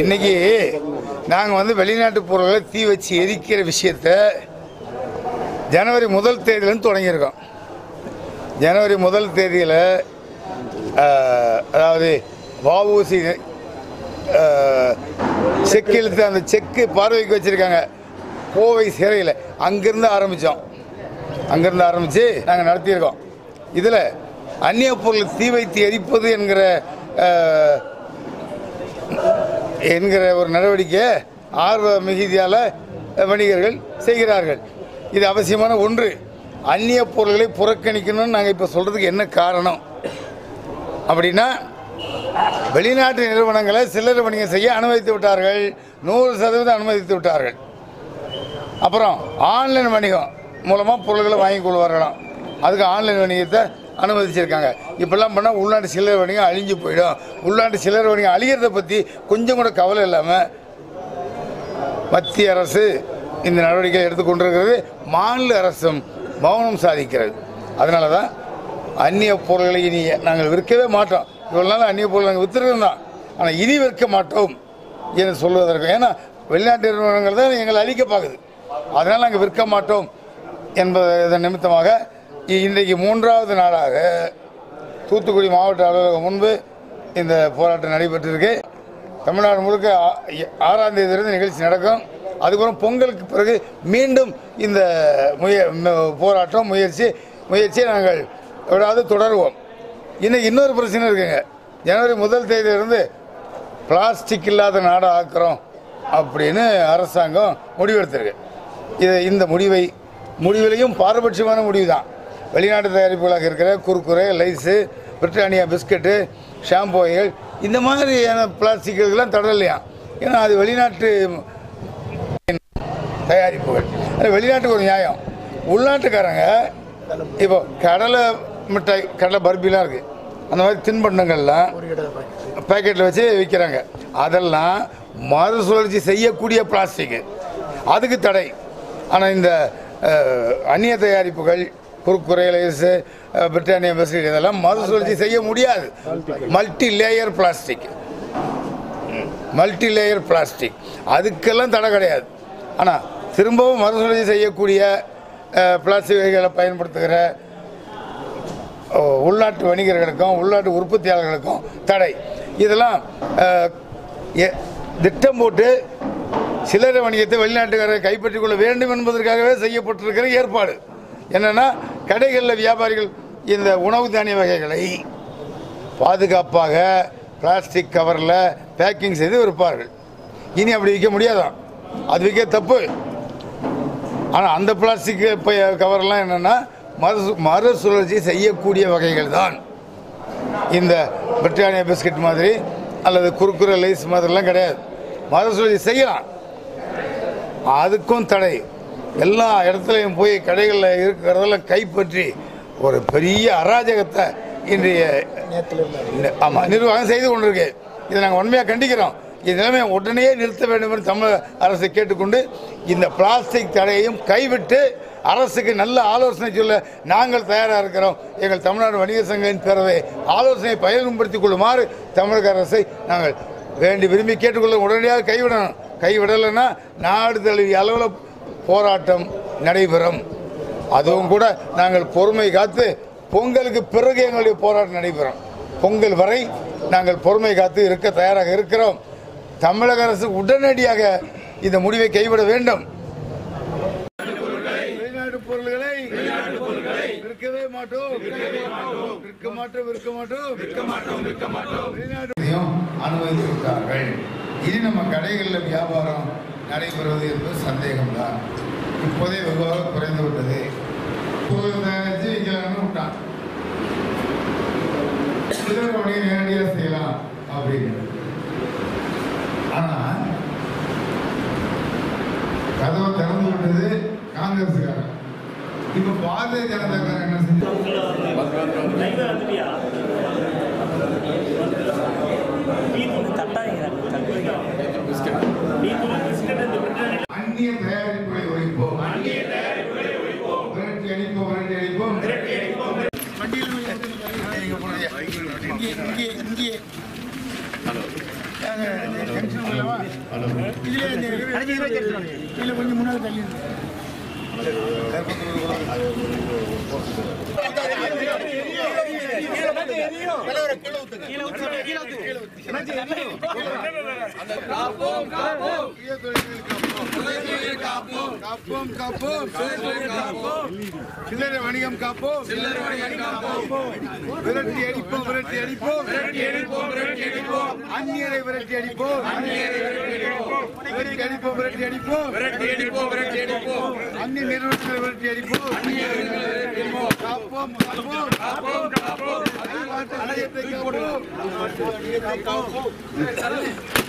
இன்னைக்கு நாங்கள் வந்து வெளிநாட்டு பொருளை தீ வச்சு எரிக்கிற விஷயத்த ஜனவரி முதல் தேதியிலேருந்து தொடங்கியிருக்கோம். ஜனவரி முதல் தேதியில் அதாவது வஉசி செக் இழுத்து அந்த செக்கு பார்வைக்கு வச்சுருக்காங்க. கோவை சிறையில். அங்கேருந்து ஆரம்பித்தோம் அங்கேருந்து ஆரம்பித்து நாங்கள் நடத்தியிருக்கோம். இதில் அந்நிய பொருள் தீ வைத்து எரிப்பது என்கிற என்கிற ஒரு நடவடிக்கை ஆர்வ மிகுதியால் வணிகர்கள் செய்கிறார்கள். இது அவசியமான ஒன்று. அந்நிய பொருள்களை புறக்கணிக்கணும்னு நாங்கள் இப்போ சொல்கிறதுக்கு என்ன காரணம்? அப்படின்னா வெளிநாட்டு நிறுவனங்களை சில்லறை வணிகம் செய்ய அனுமதித்து விட்டார்கள். நூறு சதவீதம் அனுமதித்து விட்டார்கள். அப்புறம் ஆன்லைன் வணிகம் மூலமாக பொருள்களை வாங்கி கொள்வார்களாம். அதுக்கு ஆன்லைன் வணிகத்தை அனுமதிச்சிருக்காங்க. இப்பெல்லாம் பண்ணால் உள்நாட்டு சில்லறை வணிகம் அழிஞ்சு போயிடும். உள்நாட்டு சில்லறை வணிகம் அழிகிறத பற்றி கொஞ்சம் கூட கவலை இல்லாமல் மத்திய அரசு இந்த நடவடிக்கை எடுத்துக்கொண்டிருக்கிறது மாநில அரசும் மௌனம் சாதிக்கிறது. அதனால தான் அந்நிய பொருள்களை இனி நாங்கள் விற்கவே மாட்டோம். இவ்வளோ நாள் அந்நிய பொருள் நாங்கள் விற்றுருந்தோம் ஆனால் இனி விற்க மாட்டோம் என்று சொல்வதற்கு ஏன்னா வெளிநாட்டு நிறுவனங்கள் தான் எங்களை அழிக்க பார்க்குது. அதனால் நாங்கள் விற்க மாட்டோம் என்பதன் நிமித்தமாக இன்றைக்கு மூன்றாவது நாளாக தூத்துக்குடி மாவட்ட அலுவலகம் முன்பு இந்த போராட்டம் நடைபெற்றிருக்கு. தமிழ்நாடு முழுக்க ஆறாம் தேதியிலிருந்து நிகழ்ச்சி நடக்கும். அதுக்கப்புறம் பொங்கலுக்கு பிறகு மீண்டும் இந்த முய போராட்டம் முயற்சி முயற்சியை நாங்கள் எவ்வளவு தொடருவோம். இன்னைக்கு இன்னொரு பிரச்சனை இருக்குங்க. ஜனவரி முதல் தேதியிலிருந்து பிளாஸ்டிக் இல்லாத நாடாக ஆக்குறோம் அப்படின்னு அரசாங்கம் முடிவெடுத்திருக்கு. இது இந்த முடிவை முடிவிலையும் பாரபட்சமான முடிவு தான் வெளிநாட்டு தயாரிப்புகளாக இருக்கிற குர்குரே லைஸு பிரிட்டானியா பிஸ்கட்டு ஷாம்போய்கள் இந்த மாதிரியான பிளாஸ்டிக்குகள்லாம் தொடரலையாம் ஏன்னா அது வெளிநாட்டு தயாரிப்புகள். அது வெளிநாட்டுக்கு ஒரு நியாயம். உள்நாட்டுக்காரங்க இப்போ கடலை மிட்டாய் கடலை பர்பிலாம் இருக்குது அந்த மாதிரி தின்பண்டங்கள்லாம் பேக்கெட்டில் வச்சு விற்கிறாங்க அதெல்லாம் மறுசுழற்சி செய்யக்கூடிய பிளாஸ்டிக்கு. அதுக்கு தடை. ஆனால் இந்த அந்நிய தயாரிப்புகள் குறுக்குறை லேஸு அஹ், பிரிட்டானியா பிஸ்கட் இதெல்லாம் மறுசுழற்சி செய்ய முடியாது. Multi layer plastic multi layer plastic அதுக்கெல்லாம் தடை கிடையாது. ஆனால் திரும்பவும் மறுசுழற்சி செய்யக்கூடிய பிளாஸ்டிக் வகைகளை பயன்படுத்துகிற உள்நாட்டு வணிகர்களுக்கும் உள்நாட்டு உற்பத்தியாளர்களுக்கும் தடை. இதெல்லாம் திட்டம் போட்டு சில்லறை வணிகத்தை வெளிநாட்டுக்காரரை கைப்பற்றிக் கொள்ள வேண்டும் என்பதற்காகவே செய்யப்பட்டிருக்கிற ஏற்பாடு. என்னன்னா கடைகளில் வியாபாரிகள் இந்த உணவு தானிய வகைகளை பாதுகாப்பாக பிளாஸ்டிக் கவரில் பேக்கிங் செய்து விற்பார்கள். இனி அப்படி விற்க முடியாதான். அது விற்க தப்பு. ஆனால் அந்த பிளாஸ்டிக் கவர்லாம் என்னென்னா மறு மறுசுழற்சி செய்யக்கூடிய வகைகள் தான். இந்த பிரிட்டானியா பிஸ்கட் மாதிரி அல்லது குறுக்குற லைஸ் மாதிரிலாம் கிடையாது. மறுசுழற்சி செய்யலாம். அதுக்கும் தடை. எல்லா இடத்துலையும் போய் கடைகளில் இருக்கிறதெல்லாம் கைப்பற்றி ஒரு பெரிய அராஜகத்தை இன்றைய ஆமாம் நிர்வாகம் செய்து கொண்டிருக்கு. இதை நாங்கள் உண்மையாக கண்டிக்கிறோம். இந்த நிலைமையை உடனே நிறுத்த வேண்டும் என்று தமிழக அரசை கேட்டுக்கொண்டு இந்த பிளாஸ்டிக் தடையையும் கைவிட்டு அரசுக்கு நல்ல ஆலோசனை சொல்ல நாங்கள் தயாராக இருக்கிறோம். எங்கள் தமிழ்நாடு வணிக சங்கத்தின் பேரவை ஆலோசனை பயன்படுத்திக் கொள்ளுமாறு தமிழக அரசை நாங்கள் வேண்டி விரும்பி கேட்டுக்கொள்ள உடனடியாக கைவிடணும். கைவிடலைன்னா நாடு தழுவிய அளவில் போராட்டம் நடைபெறும். அதுவும் கூட நாங்கள் பொறுமை காத்து பொங்கலுக்கு பிறகு எங்களுடைய போராட்டம் நடைபெறும். பொங்கல் வரை நாங்கள் பொறுமை காத்து இருக்க தயாராக இருக்கிறோம். தமிழக அரசு உடனடியாக இந்த முடிவை கைவிட வேண்டும். வெளிநாட்டு பொருள்களை விற்கவே மாட்டோம். விற்க மாட்டோம் விற்க மாட்டோம். விற்க மாட்டோம் விற்க மாட்டோம் வெளிநாட்டையும் அனுமதித்து விட்டார்கள் இனி நம்ம கடைகளில் வியாபாரம் நடைபெறுவது என்பது சந்தேகம்தான். இப்போதே வெகுவாக குறைந்து விட்டது. தயாரிச்சு விற்கலாம்னு விட்டான் சிலர் நேரடியாக செய்யலாம் அப்படின்னு. ஆனால் கதவை திறந்து விட்டது காங்கிரஸ்காரன் இப்ப பாரதிய ஜனதாக்காரன் என்ன செஞ்சு அந்நிய தயாரிப்புகளை ஒழிப்போம். அந்நிய தயாரிப்புகளை ஒழிப்போம். விரட்டி அடிப்போம் விரட்டி அடிப்போம். விரட்டி அடிப்போம். வண்டியில் இங்கே இங்கே இங்கே இதுல கொஞ்சம் முன்னாடி தள்ளி காப்போம் காப்போம் சில்லறை வணிகம் காப்போம். விரட்டி அடிப்போம் விரட்டி அடிப்போம். விரட்டி அடிப்போம் விரட்டி அடிப்போம். அந்நியரை விரட்டி அடிப்போம். விரட்டி அடிப்போம். விரட்டி அடிப்போம் விரட்டி அடிப்போம். விரட்டி அடிப்போம் அந்நிய நிறுவனங்களை விரட்டி அடிப்போம். காப்போம் காப்போம். காப்போம் காப்போம். அநியத்தை காப்போம்.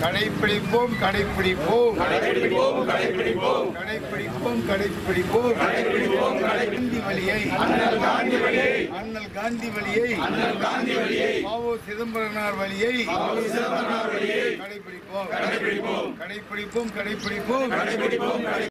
கடைப்பிடிப்போம் கடைப்பிடிப்போம். கடைப்பிடிப்போம் கடைப்பிடிப்போம். கடைப்பிடிப்போம் கடைப்பிடிப்போம் கடைப்பிடிப்போம் காந்தி வழியை அண்ணல் காந்தி வழியை அண்ணல் காந்தி வழியை அண்ணல் காந்தி வழியை மாவோ சிதம்பரனார் வழியை. மாவோ சிதம்பரனார் வழியை கடைப்பிடிப்போம் கடைப்பிடிப்போம் கடைப்பிடிப்போம். கடைப்பிடிப்போம் கடைப்பிடிப்போம்.